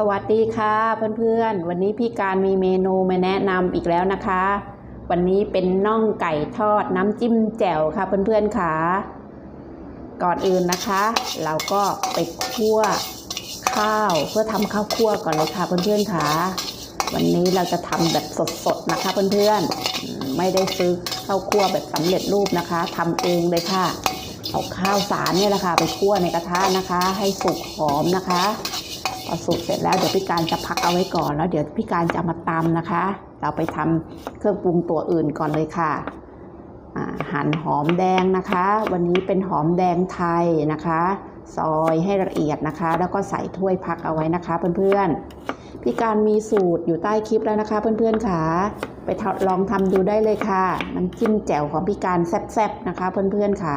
สวัสดีค่ะเพื่อนๆ วันนี้พี่การมีเมนูมาแนะนำอีกแล้วนะคะ วันนี้เป็นน่องไก่ทอดน้ำจิ้มแจ่วค่ะเพื่อนๆค่ะ ก่อนอื่นนะคะ เราก็ไปคั่วข้าวเพื่อทำข้าวคั่วก่อนเลยค่ะเพื่อนๆค่ะ วันนี้เราจะทำแบบสดๆนะคะเพื่อนๆ ไม่ได้ซื้อข้าวคั่วแบบสำเร็จรูปนะคะทำเองเลยค่ะ เอาข้าวสารเนี่ยแหละค่ะไปคั่วในกระทะนะคะ ให้สุกหอมนะคะ พอสุกเสร็จแล้วเดี๋ยวพี่การจะพักเอาไว้ก่อนแล้วเดี๋ยวพี่การจะมาตำนะคะ เราไปทำเครื่องปรุงตัวอื่นก่อนเลยค่ะหั่นหอมแดงนะคะ วันนี้เป็นหอมแดงไทยนะคะ ซอยให้ละเอียดนะคะ แล้วก็ใส่ถ้วยพักเอาไว้นะคะ เพื่อนๆพี่การมีสูตรอยู่ใต้คลิปแล้วนะคะ เพื่อนๆค่ะไปลองทำดูได้เลยค่ะน้ำจิ้มแจ่วของพี่การแซ่บๆนะคะ เพื่อนๆค่ะ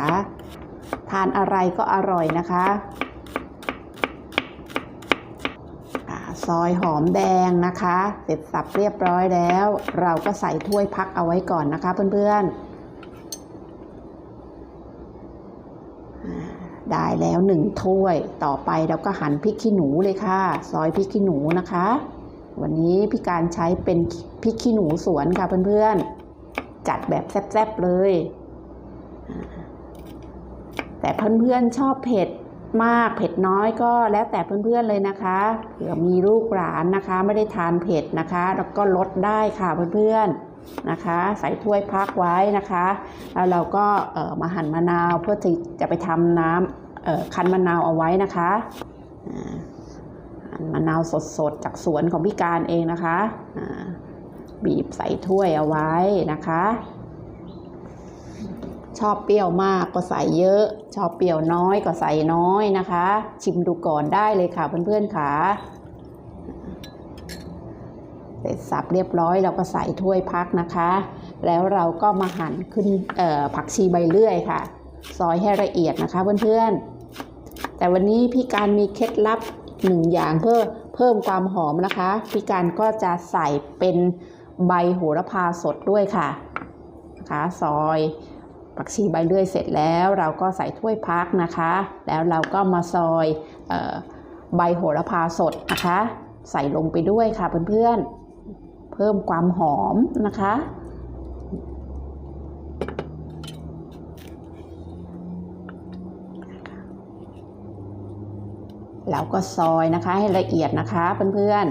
ทานอะไรก็อร่อยนะคะ อ่า ซอยหอมแดงนะคะ เสร็จสับเรียบร้อยแล้ว เราก็ใส่ถ้วยพักเอาไว้ก่อนนะคะเพื่อนๆ ได้แล้วหนึ่งถ้วยต่อไปเราก็หั่นพริกขี้หนูเลยค่ะ ซอยพริกขี้หนูนะคะ วันนี้พี่การใช้เป็นพริกขี้หนูสวนค่ะเพื่อนๆ จัดแบบแซ่บๆเลย แต่เพื่อนๆชอบเผ็ด มากเผ็ดน้อยก็แล้วแต่เพื่อนๆเลยนะคะเผื่อมีลูกหลานนะคะ ไม่ได้ทานเผ็ดนะคะ แล้วก็ลดได้ค่ะเพื่อนๆนะคะ ใส่ถ้วยพักไว้นะคะ แล้วเราก็เออมาหั่นมะนาวเพื่อที่จะไปทำน้ำเออคั้นมะนาวเอาไว้นะคะมะนาวสดๆจากสวนของพี่การเองนะคะบีบใส่ถ้วยเอาไว้นะคะ ชอบเปรี้ยวมากก็ใส่เยอะ ชอบเปรี้ยวน้อยก็ใส่น้อยนะคะ ชิมดูก่อนได้เลยค่ะเพื่อนๆค่ะเสร็จสับเรียบร้อยเราก็ใส่ถ้วยพักนะคะ แล้วเราก็มาหั่นขึ้นผักชีใบเลื่อยค่ะ ซอยให้ละเอียดนะคะเพื่อนๆ แต่วันนี้พี่การมีเคล็ดลับหนึ่งอย่างเพื่อเพิ่มความหอมนะคะ พี่การก็จะใส่เป็นใบโหระพาสดด้วยค่ะนะคะซอย ผักชีใบเลื่อยเสร็จแล้ว เราก็ใส่ถ้วยพักนะคะ แล้วเราก็มาซอยออใบโหระพาสดนะคะ ใส่ลงไปด้วยค่ะเพื่อนๆ เพิ่มความหอมนะคะ แล้วก็ซอยนะคะให้ละเอียดนะคะเพื่อน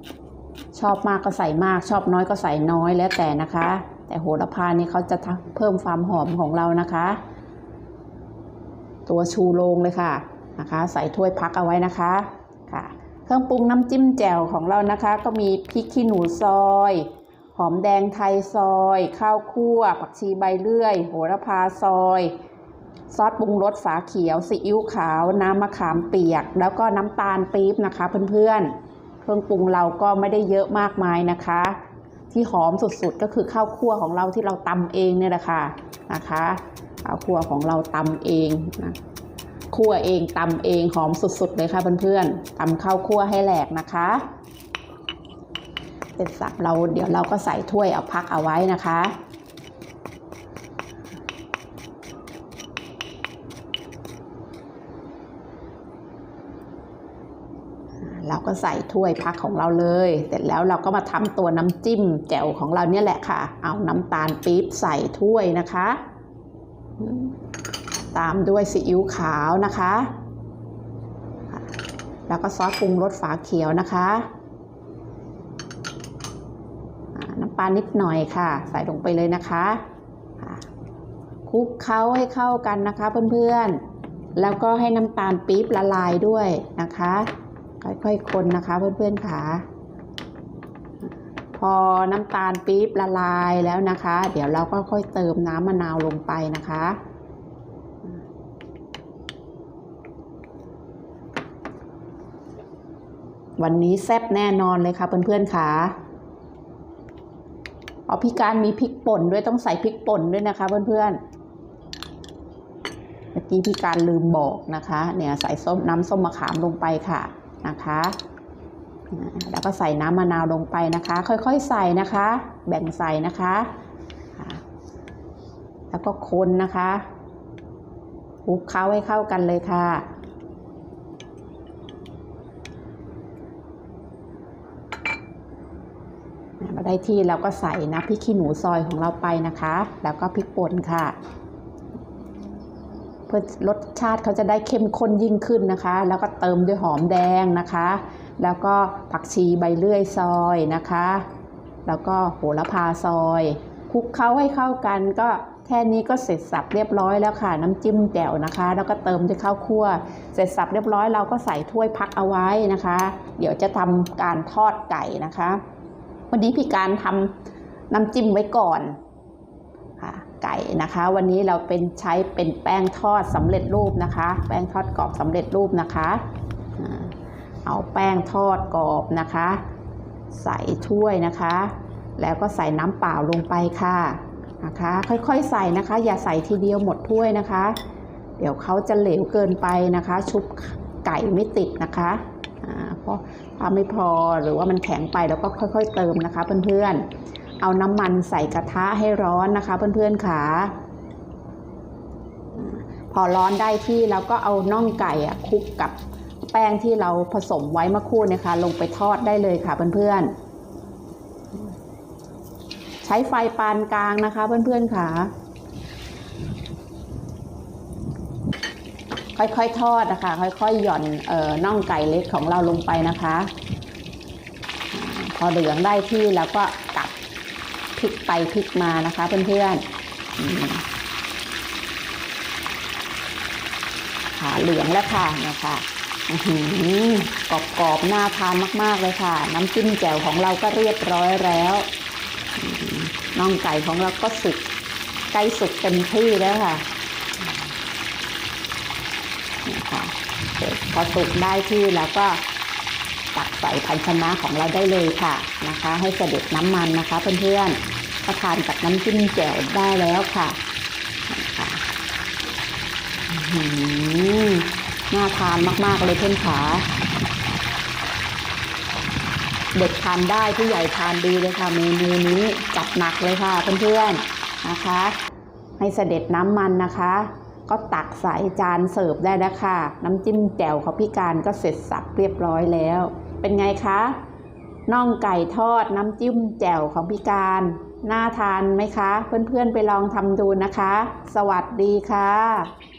ๆชอบมากก็ใส่มากชอบน้อยก็ใส่น้อยแล้วแต่นะคะ แต่โหระพานี่เขาจะเพิ่มความหอมของเรานะคะ ตัวชูโรงเลยค่ะนะคะ ใส่ถ้วยพักเอาไว้นะคะค่ะ เครื่องปรุงน้ำจิ้มแจ่วของเรานะคะ ก็มีพริกขี้หนูซอย หอมแดงไทยซอย ข้าวคั่ว ผักชีใบเลื่อย โหระพาซอย ซอสปรุงรสฝาเขียวซีอิ๊วขาว น้ำมะขามเปียก แล้วก็น้ำตาลปี๊บนะคะเพื่อนๆ เครื่องปรุงเราก็ไม่ได้เยอะมากมายนะคะ ที่หอมสุดๆ ก็คือข้าวคั่วของเราที่เราตำเองเนี่ยแหละค่ะนะคะข้าวคั่วของเราตำเองนะคั่วเองตำเองหอมสุดๆเลยค่ะเพื่อนๆตำข้าวคั่วให้แหลกนะคะเสร็จสับเราเดี๋ยวเราก็ใส่ถ้วยเอาพักเอาไว้นะคะ เราก็ใส่ถ้วยพักของเราเลย เสร็จแล้วเราก็มาทำตัวน้ำจิ้มแจ่วของเราเนี่ยแหละค่ะ เอาน้ำตาลปี๊บใส่ถ้วยนะคะ ตามด้วยซีอิ๊วขาวนะคะ แล้วก็ซอสปรุงรสฝาเขียวนะคะน้ำปลานิดหน่อยค่ะ ใส่ลงไปเลยนะคะค่ะคลุกเคล้าให้เข้ากันนะคะเพื่อนๆ แล้วก็ให้น้ำตาลปี๊บละลายด้วยนะคะ ค่อยๆคนนะคะเพื่อนๆค่ะ พอน้ำตาลปี๊บละลายแล้วนะคะ เดี๋ยวเราก็ค่อยเติมน้ำมะนาวลงไปนะคะ วันนี้แซ่บแน่นอนเลยค่ะเพื่อนๆค่ะเอาพี่การมีพริกป่นด้วยต้องใส่พริกป่นด้วยนะคะเพื่อนๆเมื่อกี้พี่การลืมบอกนะคะ เนี่ยใส่ส้มน้ำส้มมะขามลงไปค่ะ นะคะแล้วก็ใส่น้ำมะนาวลงไปนะคะ ค่อยๆใส่นะคะ แบ่งใส่นะคะ แล้วก็คนนะคะคลุกเข้าให้เข้ากันเลยค่ะ มาได้ที่เราก็ใส่นะพริกขี้หนูซอยของเราไปนะคะ แล้วก็พริกป่นค่ะ พื่อรสชาติเขาจะได้เข้มข้นยิ่งขึ้นนะคะ แล้วก็เติมด้วยหอมแดงนะคะ แล้วก็ผักชีใบเลื่อยซอยนะคะ แล้วก็โหระพาซอยคลุกเคล้าให้เข้ากันก็แค่นี้ก็เสร็จสับเรียบร้อยแล้วค่ะ น้ำจิ้มแจ่วนะคะ แล้วก็เติมด้วยข้าวคั่ว เสร็จสับเรียบร้อยเราก็ใส่ถ้วยพักเอาไว้นะคะ เดี๋ยวจะทำการทอดไก่นะคะ วันนี้พี่การทำน้ำจิ้มไว้ก่อน ไก่นะคะ วันนี้เราเป็นใช้เป็นแป้งทอดสำเร็จรูปนะคะ แป้งทอดกรอบสำเร็จรูปนะคะ เอาแป้งทอดกรอบนะคะ ใส่ถ้วยนะคะ แล้วก็ใส่น้ำเปล่าลงไปค่ะนะคะ ค่อยๆใส่นะคะ อย่าใส่ทีเดียวหมดถ้วยนะคะ เดี๋ยวเขาจะเหลวเกินไปนะคะ ชุบไก่ไม่ติดนะคะเพราะถ้าไม่พอหรือว่ามันแข็งไปเราก็ค่อย ๆ เติมนะคะเพื่อนๆ เอาน้ำมันใส่กระทะให้ร้อนนะคะ เพื่อนๆค่ะอ่าพอร้อนได้ที่เราก็เอาน่องไก่อะคลุกกับแป้งที่เราผสมไว้เมื่อครู่นะคะ ลงไปทอดได้เลยค่ะเพื่อนๆ ใช้ไฟปานกลางนะคะ เพื่อนๆค่ะค่อยๆทอดนะคะ ค่อยๆหย่อนเอ่อน่องไก่เล็กของเราลงไปนะคะ พอเหลืองได้ที่แล้วก็ ลิกไปพลิกมานะคะเพื่อนๆอืมค่ะเหลืองแล้วค่ะนี่ยค่ะอื้อหือกรอบๆน่าทานมากๆเลยค่ะ น้ำจิ้มแจ่วของเราก็เรียบร้อยแล้วน่องไก่ของเราก็สุกใกล้สุกเต็มที่แล้วค่ะนะคะพอสุกได้ที่แล้วก็ ตักใส่ภาชนะของเราได้เลยค่ะนะคะ ให้เสด็จน้ำมันนะคะเพื่อนๆก็ทานกับน้ำจิ้มแจ่วได้แล้วค่ะนะคะน่าทานมากๆเลยเพื่อนขาเด็กทานได้ผู้ใหญ่ทานดีเลยค่ะเมนูนี้จัดหนักเลยค่ะเพื่อนๆนะคะให้เสด็จน้ำมันนะคะ ก็ตักใส่จานเสิร์ฟได้แล้วค่ะ น้ำจิ้มแจ่วของพี่การก็เสร็จสับเรียบร้อยแล้ว เป็นไงคะน่องไก่ทอดน้ำจิ้มแจ่วของพี่การน่าทานไหมคะ เพื่อนๆไปลองทำดูนะคะ สวัสดีค่ะ